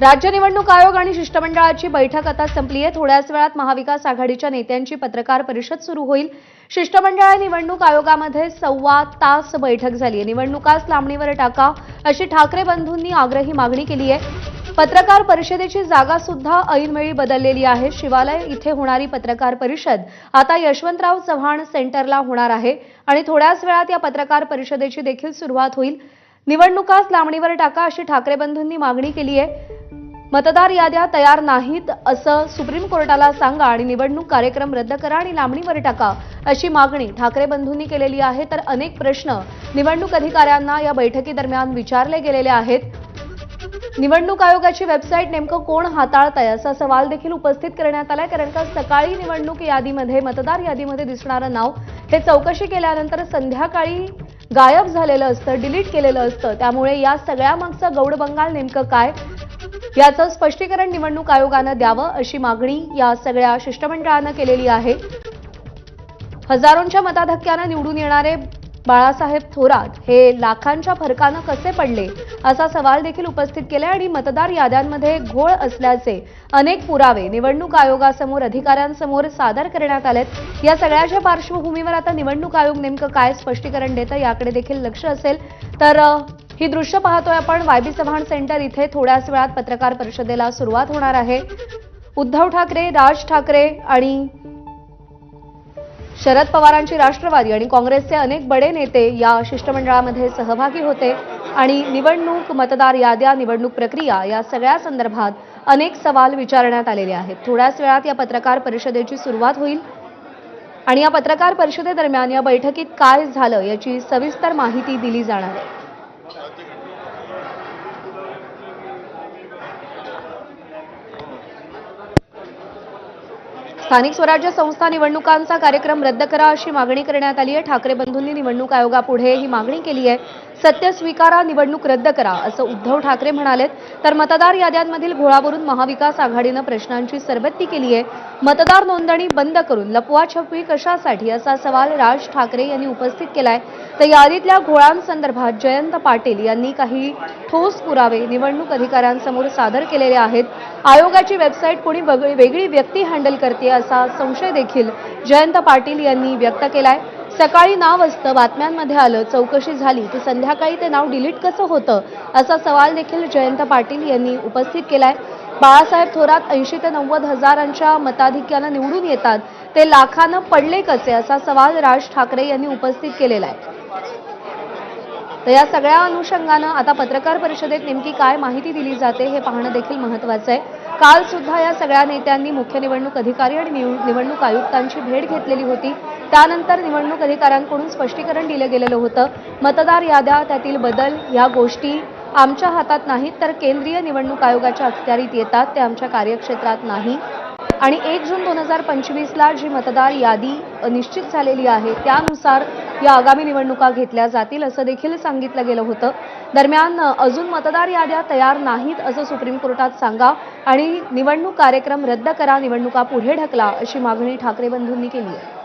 राज्य निवडणूक आयोग आणि शिष्टमंडळाची बैठक आता संपली आहे. थोड्याच वेळात महाविकास आघाडीच्या नेत्यांची पत्रकार परिषद सुरू होईल. शिष्टमंडळ निवडणूक आयोगामध्ये सव्वा तास बैठक झाली आहे. निवडणुकाच लांबणीवर टाका अशी ठाकरे बंधूंनी आग्रही मागणी केली आहे. पत्रकार परिषदेची जागा सुद्धा ऐनवेळी बदललेली आहे. शिवालय इथे होणारी पत्रकार परिषद आता यशवंतराव चव्हाण सेंटरला होणार आहे आणि थोड्याच वेळात या पत्रकार परिषदेची देखील सुरुवात होईल. निवडणुकाच लांबणीवर टाका अशी ठाकरे बंधूंनी मागणी केली आहे. मतदार याद्या तयार नाहीत असं सुप्रीम कोर्टाला सांगा आणि निवडणूक कार्यक्रम रद्द करा आणि लांबणीवर टाका अशी मागणी ठाकरे बंधूंनी केलेली आहे. तर अनेक प्रश्न निवडणूक अधिकाऱ्यांना या बैठकीदरम्यान विचारले गेलेले आहेत. निवडणूक आयोगाची वेबसाईट नेमकं कोण हाताळतंय असा सवाल देखील उपस्थित करण्यात आलाय कारण का सकाळी निवडणूक यादीमध्ये मतदार यादीमध्ये दिसणारं नाव हे चौकशी केल्यानंतर संध्याकाळी गायब झालेलं असतं डिलीट केलेलं असतं. त्यामुळे या सगळ्यामागचं गौड बंगाल नेमकं काय? याचं स्पष्टीकरण निवडणूक आयोगानं द्यावं अशी मागणी या सगळ्या शिष्टमंडळानं केलेली आहे. हजारोंच्या मताधक्क्यानं निवडून येणारे बाळासाहेब थोरात हे लाखांच्या फरकानं कसे पडले असा सवाल देखील उपस्थित केलाय आणि मतदार याद्यांमध्ये घोळ असल्याचे अनेक पुरावे निवडणूक आयोगासमोर अधिकाऱ्यांसमोर सादर करण्यात आलेत. या सगळ्याच्या पार्श्वभूमीवर आता निवडणूक आयोग नेमकं काय स्पष्टीकरण देतं याकडे देखील लक्ष असेल. तर ही दृश्य पाहतोय आपण. वायबी चव्हाण सेंटर इथे थोड्याच वेळात पत्रकार परिषदेला सुरुवात होणार आहे. उद्धव ठाकरे राज ठाकरे आणि शरद पवारांची राष्ट्रवादी आणि काँग्रेसचे अनेक बडे नेते या शिष्टमंडळामध्ये सहभागी होते आणि निवडणूक मतदार याद्या निवडणूक प्रक्रिया या सगळ्या संदर्भात अनेक सवाल विचारण्यात आलेले आहेत. थोड्याच वेळात या पत्रकार परिषदेची सुरुवात होईल आणि या पत्रकार परिषदेदरम्यान या बैठकीत काय झालं याची सविस्तर माहिती दिली जाणार आहे. स्थानिक स्वराज्य संस्था निवडणुकांचा कार्यक्रम रद्द करा अशी मागणी करण्यात आली आहे. ठाकरे बंधूंनी निवडणूक आयोगापुढे ही मागणी केली आहे. सत्य स्वीकारा निवडणूक रद्द करा असं उद्धव ठाकरे म्हणालेत. तर मतदार याद्यांमधील घोळावरून महाविकास आघाडीनं प्रश्नांची सरबत्ती केली आहे. मतदार नोंदणी बंद करून लपवाछपवी कशासाठी असा सवाल राज ठाकरे यांनी उपस्थित केलाय. तर यादीतल्या घोळांसंदर्भात जयंत पाटील यांनी काही ठोस पुरावे निवडणूक अधिकाऱ्यांसमोर सादर केलेले आहेत. आयोगाची वेबसाईट कोणी वगळी- वेगळी व्यक्ती हँडल करते असा संशय देखील जयंत पाटील यांनी व्यक्त केलाय. सकाळी नाव असतं बातम्यांमध्ये आलं चौकशी झाली की संध्याकाळी ते नाव डिलीट कसं होतं असा सवाल देखील जयंत पाटील यांनी उपस्थित केलाय. बाळासाहेब थोरात ऐंशी ते नव्वद हजारांच्या मताधिक्यानं निवडून येतात. ते लाखानं पडले कसे असा सवाल राज ठाकरे यांनी उपस्थित केलेला आहे. तर या सगळ्या अनुषंगानं आता पत्रकार परिषदेत नेमकी काय माहिती दिली जाते हे पाहणं देखील महत्वाचं आहे. काल सुद्धा या सगळ्या नेत्यांनी मुख्य निवडणूक अधिकारी आणि निव- निवडणूक आयुक्तांची भेट घेतलेली होती. त्यानंतर निवडणूक अधिकाऱ्यांकडून स्पष्टीकरण दिलं गेलेलं होतं. मतदार याद्या त्यातील बदल या गोष्टी आमच्या हातात नाहीत तर केंद्रीय निवडणूक आयोगाच्या अखत्यारीत येतात ते आमच्या कार्यक्षेत्रात नाही. आणि एक जून दोन हजार पंचवीसला जी मतदार यादी निश्चित झालेली आहे त्यानुसार या आगामी निवडणुका घेतल्या जातील असं देखील सांगितलं गेलं होतं. दरम्यान अजून मतदार याद्या तयार नाहीत असं सुप्रीम कोर्टात सांगा आणि निवडणूक कार्यक्रम रद्द करा निवडणुका पुढे ढकला अशी मागणी ठाकरे बंधूंनी केली आहे.